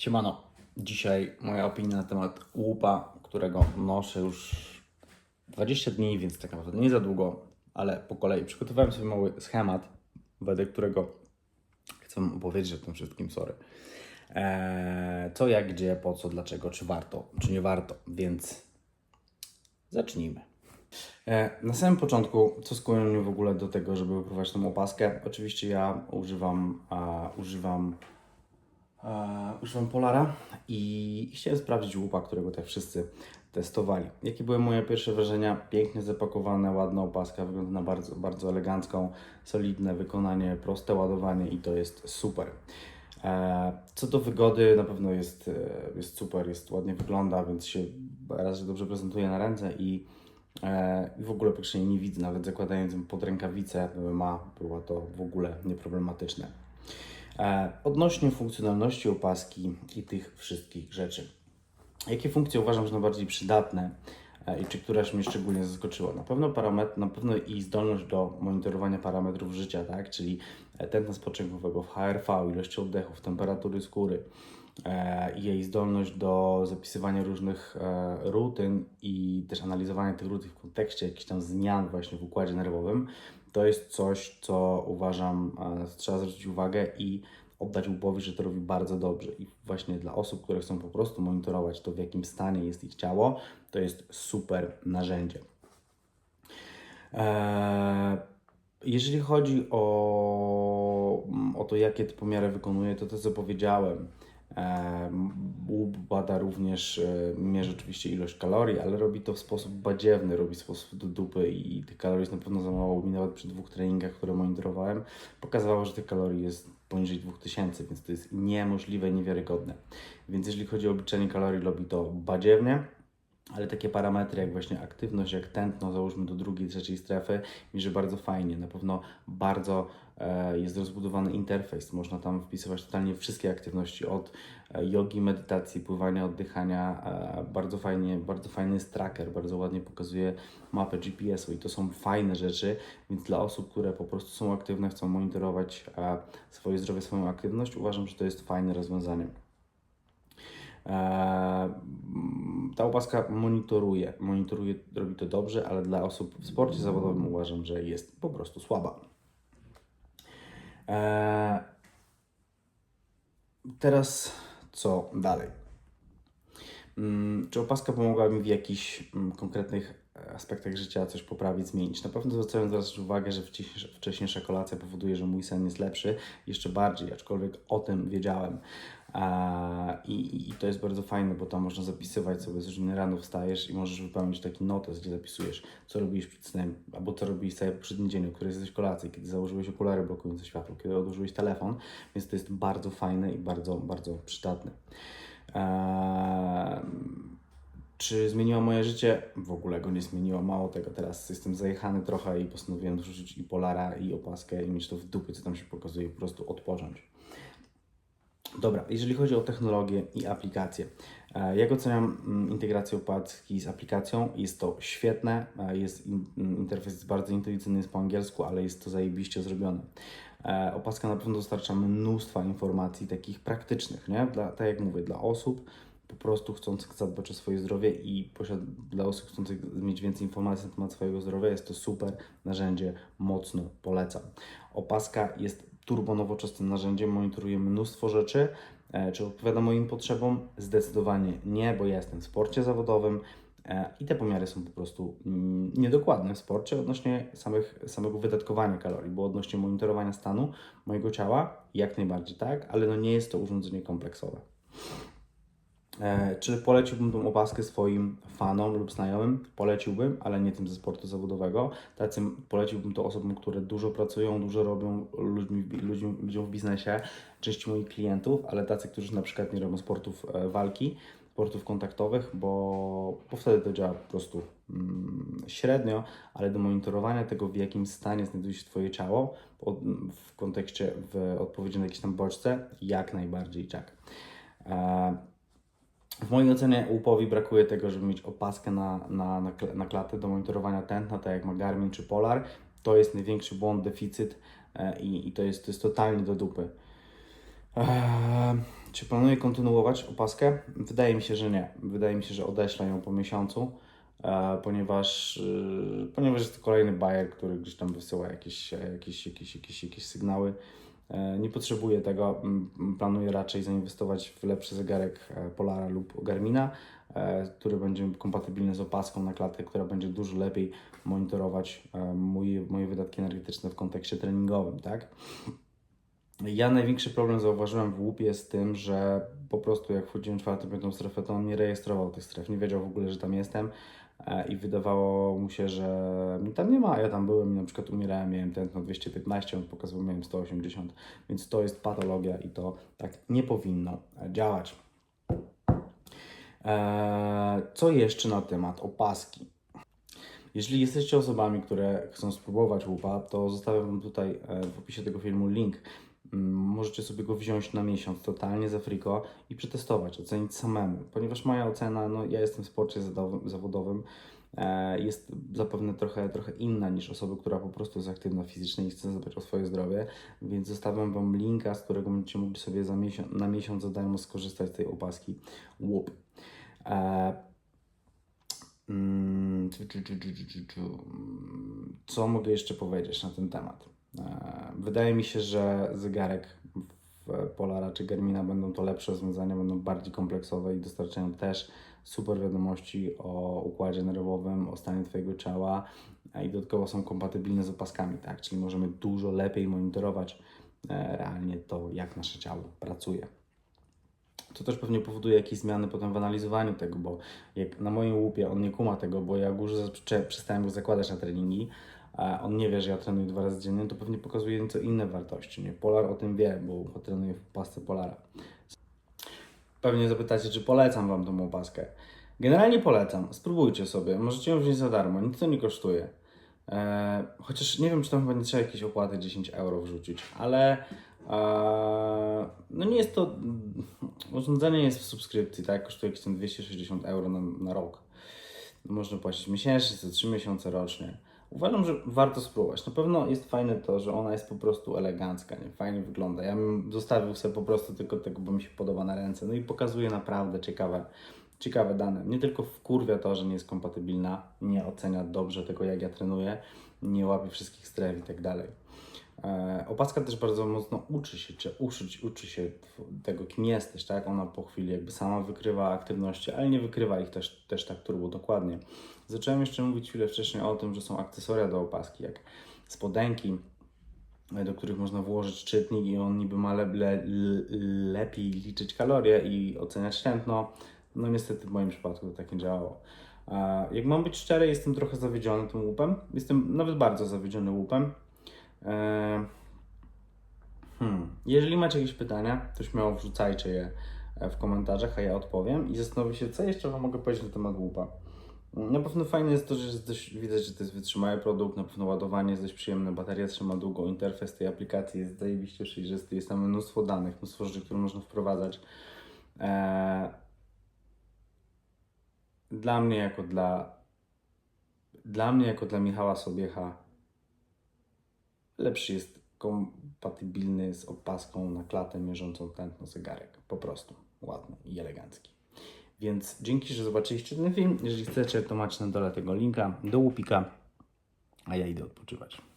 Siemano, dzisiaj moja opinia na temat łupa, którego noszę już 20 dni, więc tak naprawdę nie za długo, ale po kolei przygotowałem sobie mały schemat, wedle którego chcę opowiedzieć o tym wszystkim, sorry. Eee, co, jak, gdzie, po co, dlaczego, czy warto, czy nie warto, więc zacznijmy. E, Na samym początku, co skłoniło mnie w ogóle do tego, żeby wypróbować tą opaskę? Oczywiście ja używam, a, używam, a, używam Polara i chciałem sprawdzić łupa, którego tak wszyscy testowali. Jakie były moje pierwsze wrażenia? Pięknie zapakowana, ładna opaska, wygląda na bardzo, bardzo elegancką, solidne wykonanie, proste ładowanie i to jest super. E, Co do wygody, na pewno jest, e, jest super, jest ładnie wygląda, więc się raz, dobrze prezentuje na ręce i E, I w ogóle praktycznie nie widzę, nawet zakładając ją pod rękawice ma, było to w ogóle nieproblematyczne. E, Odnośnie funkcjonalności opaski i tych wszystkich rzeczy. Jakie funkcje uważam, że najbardziej przydatne e, i czy któraś mnie szczególnie zaskoczyła? Na pewno parametr, na pewno i zdolność do monitorowania parametrów życia, tak? czyli e, tętna spoczynkowego w HRV, ilości oddechów, temperatury skóry, i jej zdolność do zapisywania różnych rutyn i też analizowania tych rutyn w kontekście jakichś tam zmian właśnie w układzie nerwowym, to jest coś, co uważam, e, trzeba zwrócić uwagę i oddać łupowi, że to robi bardzo dobrze. I właśnie dla osób, które chcą po prostu monitorować to, w jakim stanie jest ich ciało, to jest super narzędzie. Eee, jeżeli chodzi o, o to, jakie pomiary wykonuje, to to, co powiedziałem. E, Łup bada również, e, mierzy oczywiście ilość kalorii, ale robi to w sposób badziewny, robi w sposób do dupy i tych kalorii jest na pewno za mało. Mi nawet przy dwóch treningach, które monitorowałem, pokazywało, że tych kalorii jest poniżej 2000, więc to jest niemożliwe, niewiarygodne. Więc jeżeli chodzi o obliczenie kalorii, robi to badziewnie. Ale takie parametry jak właśnie aktywność, jak tętno, załóżmy do drugiej, trzeciej strefy, mierzy bardzo fajnie. Na pewno bardzo jest rozbudowany interfejs. Można tam wpisywać totalnie wszystkie aktywności od e, jogi, medytacji, pływania, oddychania. E, bardzo fajnie, bardzo fajny jest tracker, bardzo ładnie pokazuje mapę GPS-u i to są fajne rzeczy, więc dla osób, które po prostu są aktywne, chcą monitorować e, swoje zdrowie, swoją aktywność, uważam, że to jest fajne rozwiązanie. Eee, Ta opaska monitoruje, monitoruje, robi to dobrze, ale dla osób w sporcie zawodowym uważam, że jest po prostu słaba. Eee, Teraz co dalej? Mm, Czy opaska pomogła mi w jakichś mm, konkretnych aspektach życia coś poprawić, zmienić? Na pewno zwracałem zwracać uwagę, że wcześniejsza, kolacja powoduje, że mój sen jest lepszy, jeszcze bardziej, aczkolwiek o tym wiedziałem. I, I to jest bardzo fajne, bo tam można zapisywać sobie, że rano wstajesz i możesz wypełnić taki notes, gdzie zapisujesz, co robiłeś przed snem, albo co robiłeś cały poprzedni dzień, o której jesteś kolacji, kiedy założyłeś okulary blokujące światło, kiedy odłożyłeś telefon, więc to jest bardzo fajne i bardzo, bardzo przydatne. Czy zmieniła moje życie? W ogóle go nie zmieniło. Mało tego, teraz jestem zajechany trochę i postanowiłem wrzucić i Polara, i opaskę i mieć to w dupy, co tam się pokazuje, po prostu odpocząć. Dobra, jeżeli chodzi o technologię i aplikacje. e, Jak oceniam mm, integrację opaski z aplikacją? Jest to świetne, e, jest mm, interfejs bardzo intuicyjny, jest po angielsku, ale jest to zajebiście zrobione. E, Opaska na pewno dostarcza mnóstwa informacji takich praktycznych, nie? Dla, tak jak mówię, dla osób po prostu chcących zadbać o swoje zdrowie i posiad- dla osób chcących mieć więcej informacji na temat swojego zdrowia jest to super narzędzie, mocno polecam. Opaska jest turbo nowoczesnym narzędziem, monitoruje mnóstwo rzeczy. E, Czy odpowiada moim potrzebom? Zdecydowanie nie, bo ja jestem w sporcie zawodowym i te pomiary są po prostu mm, niedokładne w sporcie odnośnie samych, samego wydatkowania kalorii, bo odnośnie monitorowania stanu mojego ciała jak najbardziej tak, ale no nie jest to urządzenie kompleksowe. E, Czy poleciłbym tą opaskę swoim fanom lub znajomym? Poleciłbym, ale nie tym ze sportu zawodowego. Tacy poleciłbym to osobom, które dużo pracują, dużo robią ludźmi, ludźmi, ludziom w biznesie, części moich klientów, ale tacy, którzy na przykład nie robią sportów e, walki, sportów kontaktowych, bo, bo wtedy to działa po prostu mm, średnio, ale do monitorowania tego, w jakim stanie znajduje się Twoje ciało pod, w kontekście w odpowiedzi na jakieś tam bodźce, jak najbardziej tak. E, w mojej ocenie łupowi brakuje tego, żeby mieć opaskę na, na, na, na klatę do monitorowania tętna, tak jak ma Garmin czy Polar. To jest największy błąd, deficyt e, i, i to, jest, to jest totalnie do dupy. Eee, Czy planuję kontynuować opaskę? Wydaje mi się, że nie. Wydaje mi się, że odeślę ją po miesiącu, e, ponieważ, e, ponieważ jest to kolejny bajer, który gdzieś tam wysyła jakieś, e, jakieś, jakieś, jakieś, jakieś sygnały. Nie potrzebuję tego. Planuję raczej zainwestować w lepszy zegarek Polara lub Garmina, który będzie kompatybilny z opaską na klatkę, która będzie dużo lepiej monitorować moje, moje wydatki energetyczne w kontekście treningowym, tak? Ja największy problem zauważyłem w łupie z tym, że po prostu jak wchodziłem w czwartą, piątą strefę, to on nie rejestrował tych stref, nie wiedział w ogóle, że tam jestem e, i wydawało mu się, że mnie tam nie ma. Ja tam byłem i na przykład umierałem, miałem tętno 215, on pokazywał, miałem 180, więc to jest patologia i to tak nie powinno działać. E, Co jeszcze na temat opaski? Jeżeli jesteście osobami, które chcą spróbować łupa, to zostawiam Wam tutaj e, w opisie tego filmu link. Mm, Możecie sobie go wziąć na miesiąc totalnie za friko i przetestować, ocenić samemu, ponieważ moja ocena, no ja jestem w sporcie zawodowym, e, jest zapewne trochę, trochę inna niż osoby, która po prostu jest aktywna fizycznie i chce zadbać o swoje zdrowie, więc zostawiam Wam linka, z którego będziecie mogli sobie za miesiąc, na miesiąc za darmo skorzystać z tej opaski łup. E. Mm, Co mogę jeszcze powiedzieć na ten temat? E, Wydaje mi się, że zegarek Polara czy Garmina będą to lepsze rozwiązania, będą bardziej kompleksowe i dostarczają też super wiadomości o układzie nerwowym, o stanie Twojego ciała i dodatkowo są kompatybilne z opaskami, tak? Czyli możemy dużo lepiej monitorować e, realnie to, jak nasze ciało pracuje. To też pewnie powoduje jakieś zmiany potem w analizowaniu tego, bo jak na moim łupie on nie kuma tego, bo ja już przestałem go zakładać na treningi, on nie wie, że ja trenuję dwa razy dziennie, to pewnie pokazuje nieco inne wartości. Nie? Polar o tym wie, bo trenuję w pasce Polara. Pewnie zapytacie, czy polecam Wam tą opaskę. Generalnie polecam, spróbujcie sobie, możecie ją wziąć za darmo, nic to nie kosztuje. Eee, chociaż nie wiem, czy tam chyba nie trzeba jakieś opłaty 10 euro wrzucić, ale eee, no nie jest to. Urządzenie jest w subskrypcji, tak? Kosztuje jakieś tam 260 euro na, na rok. Można płacić miesięcznie, co 3 miesiące rocznie. Uważam, że warto spróbować. Na pewno jest fajne to, że ona jest po prostu elegancka, nie? fajnie wygląda. Ja bym zostawił sobie po prostu tylko tego, bo mi się podoba na ręce. No i pokazuje naprawdę ciekawe, ciekawe dane. Nie tylko wkurwia to, że nie jest kompatybilna, nie ocenia dobrze tego, jak ja trenuję, nie łapie wszystkich stref i tak dalej. E, Opaska też bardzo mocno uczy się, czy uczyć, uczy się tego, kim jesteś, tak? Ona po chwili jakby sama wykrywa aktywności, ale nie wykrywa ich też, też tak turbo dokładnie. Zacząłem jeszcze mówić chwilę wcześniej o tym, że są akcesoria do opaski, jak spodenki, e, do których można włożyć czytnik i on niby ma le, le, lepiej liczyć kalorie i oceniać tętno. No niestety w moim przypadku to tak nie działało. E, Jak mam być szczery, jestem trochę zawiedziony tym łupem. Jestem nawet bardzo zawiedziony łupem. E, Hmm. Jeżeli macie jakieś pytania, to śmiało wrzucajcie je e, w komentarzach, a ja odpowiem i zastanowię się, co jeszcze Wam mogę powiedzieć na temat łupa. Na pewno fajne jest to, że jest dość, widać, że to jest wytrzymały produkt, na pewno ładowanie jest dość przyjemne, bateria trzyma długo, interfejs tej aplikacji jest zajebiście przejrzysty, jest tam mnóstwo danych, mnóstwo rzeczy, które można wprowadzać. Eee, dla mnie jako dla dla mnie jako dla Michała Sobiecha lepszy jest kompatybilny z opaską na klatę mierzącą tętno zegarek. Po prostu ładny i elegancki. Więc dzięki, że zobaczyliście ten film. Jeżeli chcecie, to macie na dole tego linka do łupika, a ja idę odpoczywać.